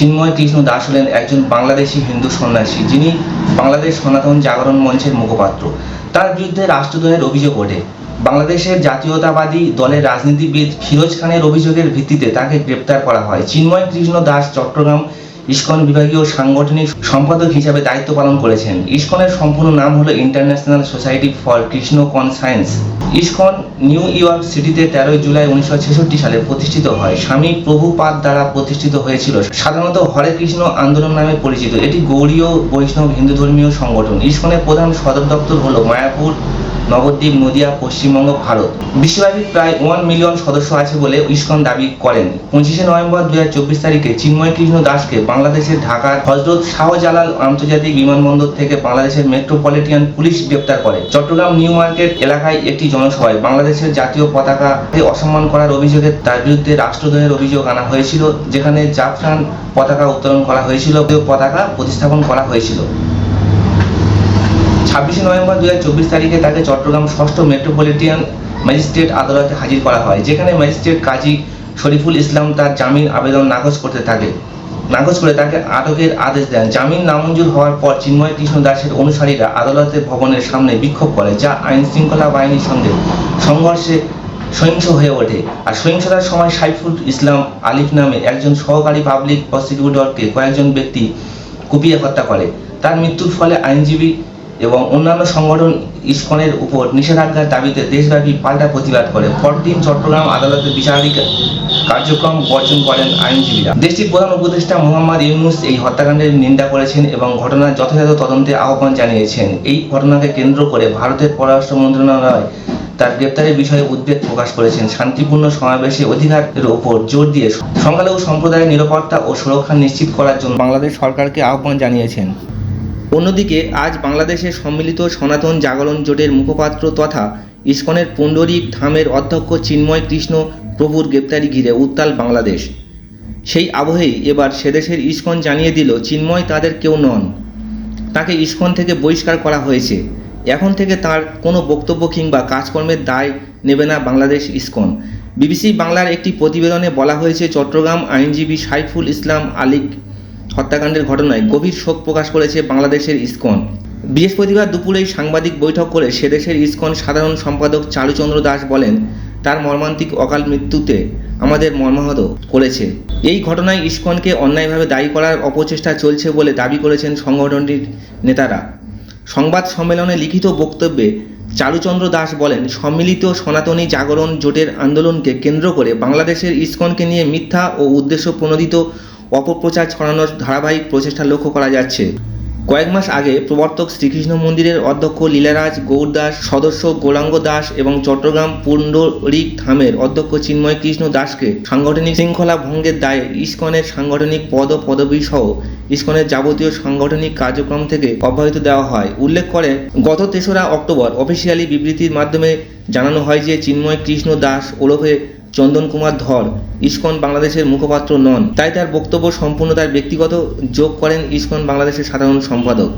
চিন্ময় কৃষ্ণ দাস হলেন একজন বাংলাদেশি হিন্দু সন্ন্যাসী, যিনি বাংলাদেশ সনাতন জাগরণ মঞ্চের মুখপাত্র। তার বিরুদ্ধে রাষ্ট্রদ্রোহের অভিযোগ ওঠে। বাংলাদেশের জাতীয়তাবাদী দলের রাজনীতিবিদ ফিরোজ খানের অভিযোগের ভিত্তিতে তাকে গ্রেপ্তার করা হয়। চিন্ময় কৃষ্ণ দাস চট্টগ্রাম ইস্কন বিভাগীয় সাংগঠনিক সম্পাদক হিসাবে দায়িত্ব পালন করেছেন। ইস্কনের সম্পূর্ণ নাম হলো International Society for Krishna Consciousness ISKCON New York সিটিতে তেরোই জুলাই উনিশশো ছেষট্টি সালে প্রতিষ্ঠিত হয়। স্বামী প্রভুপাদ দ্বারা প্রতিষ্ঠিত হয়েছিল। সাধারণত হরে কৃষ্ণ আন্দোলন নামে পরিচিত। এটি গৌড়ীয় বৈষ্ণব হিন্দু ধর্মীয় সংগঠন। ইস্কনের প্রধান সদর দপ্তর হলো মায়াপুর। নবদ্বীপ, নদিয়া, পশ্চিমবঙ্গ, ভারত। বিশ্বব্যাপী প্রায় ওয়ান মিলিয়ন সদস্য আছে বলে ইস্কন দাবি করেন। পঁচিশে নভেম্বর দু হাজার চব্বিশ তারিখে চিন্ময় কৃষ্ণ দাসকে বাংলাদেশের ঢাকার হজরত শাহজালাল আন্তর্জাতিক বিমানবন্দর থেকে বাংলাদেশের মেট্রোপলিটন পুলিশ গ্রেপ্তার করে। চট্টগ্রাম নিউ মার্কেট এলাকায় একটি জনসভায় বাংলাদেশের জাতীয় পতাকাকে অসম্মান করার অভিযোগে তার বিরুদ্ধে রাষ্ট্রদ্রোহের অভিযোগ আনা হয়েছিল, যেখানে জাফরান পতাকা উত্তোলন করা হয়েছিল, পতাকা প্রতিস্থাপন করা হয়েছিল। ছাব্বিশে নভেম্বর দু তারিখে তাকে চট্টগ্রাম ষষ্ঠ মেট্রোপলিটন ম্যাজিস্ট্রেট আদালতে হাজির করা হয়, যেখানে ম্যাজিস্ট্রেট কাজী শরীফুল ইসলাম তার জামিন আবেদন নাকচ করতে থাকে। নাকচ করে তাকে আটকের আদেশ দেন। জামিন নামঞ্জুর হওয়ার পর চিন্ময় কৃষ্ণ দাসের অনুসারীরা আদালতের ভবনের সামনে বিক্ষোভ করে, যা আইন শৃঙ্খলা বাহিনীর সঙ্গে সংঘর্ষে সহিংস হয়ে ওঠে। আর সহিংসতার সময় সাইফুল ইসলাম আলিফ নামে একজন সহকারী পাবলিক প্রসিকিউটরকে কয়েকজন ব্যক্তি কুপিয়ে হত্যা করে। তার মৃত্যুর ফলে আইনজীবী এবং অন্যান্য সংগঠন ইস্কনের উপর নিষেধাজ্ঞার দাবিতে দেশব্যাপী পাল্টা প্রতিবাদ করে। পরদিন চট্টগ্রাম আদালতের বিচারিক কার্যক্রম বর্জন করেন আইনজীবীরা। দেশটির প্রধান উপদেষ্টা মোহাম্মদ ইউনুস এই হত্যাকাণ্ডের নিন্দা করেছেন এবং ঘটনার যথাযথ তদন্তে আহ্বান জানিয়েছেন। এই ঘটনাকে কেন্দ্র করে ভারতের পররাষ্ট্র মন্ত্রণালয় তার গ্রেপ্তারের বিষয়ে উদ্বেগ প্রকাশ করেছেন। শান্তিপূর্ণ সমাবেশে অধিকারের ওপর জোর দিয়ে সংখ্যালঘু সম্প্রদায়ের নিরাপত্তা ও সুরক্ষা নিশ্চিত করার জন্য বাংলাদেশ সরকারকে আহ্বান জানিয়েছেন। অন্যদিকে আজ বাংলাদেশের সম্মিলিত সনাতন জাগরণ জোটের মুখপাত্র তথা ইস্কনের পুণ্ডরিক ধামের অধ্যক্ষ চিন্ময় কৃষ্ণ প্রভুর গ্রেপ্তারি ঘিরে উত্তাল বাংলাদেশ। সেই আবহেই এবার সেদেশের ইস্কন জানিয়ে দিল চিন্ময় তাদের কেউ নন। তাকে ইস্কন থেকে বহিষ্কার করা হয়েছে। এখন থেকে তার কোনো বক্তব্য কিংবা কাজকর্মের দায় নেবে না বাংলাদেশ ইস্কন। বিবিসি বাংলার একটি প্রতিবেদনে বলা হয়েছে, চট্টগ্রাম আইনজীবী সাইফুল ইসলাম আলিক হত্যাকাণ্ডের ঘটনায় গভীর শোক প্রকাশ করেছে বাংলাদেশের ইসকন। বৃহস্পতিবার দুপুরেই সাংবাদিক বৈঠক করে সেদেশের ইসকন সাধারণ সম্পাদক চারুচন্দ্র দাস বলেন, তার মর্মান্তিক অকাল মৃত্যুতে আমাদের মর্মাহত করেছে। এই ঘটনায় ইসকনকে অন্যায়ভাবে দায়ী করার অপচেষ্টা চলছে বলে দাবি করেছেন সংগঠনটির নেতারা। সংবাদ সম্মেলনে লিখিত বক্তব্যে চারুচন্দ্র দাস বলেন, সম্মিলিত সনাতনী জাগরণ জোটের আন্দোলনকে কেন্দ্র করে বাংলাদেশের ইসকনকে নিয়ে মিথ্যা ও উদ্দেশ্য প্রণোদিত অপপ্রচার ছড়ানোর ধারাবাহিক প্রচেষ্টা লক্ষ্য করা যাচ্ছে। কয়েক মাস আগে প্রবর্তক শ্রীকৃষ্ণ মন্দিরের অধ্যক্ষ লীলারাজ গৌর দাস সদস্য গোলাঙ্গ দাস এবং চট্টগ্রাম পুণ্ডরিক ধামের অধ্যক্ষ চিন্ময় কৃষ্ণ দাসকে সাংগঠনিক শৃঙ্খলা ভঙ্গের দায়ে ইস্কনের সাংগঠনিক পদ পদবী সহ ইস্কনের যাবতীয় সাংগঠনিক কার্যক্রম থেকে অব্যাহত দেওয়া হয়। উল্লেখ করে গত তেসরা অক্টোবর অফিসিয়ালি বিবৃতির মাধ্যমে জানানো হয় যে চিন্ময় কৃষ্ণ দাস ওরফে চন্দন কুমার ধর, ইস্কন বাংলাদেশের মুখপাত্র নন। তাই তার বক্তব্য সম্পূর্ণ তার ব্যক্তিগত যোগ করেন ইস্কন বাংলাদেশের সাধারণ সম্পাদক।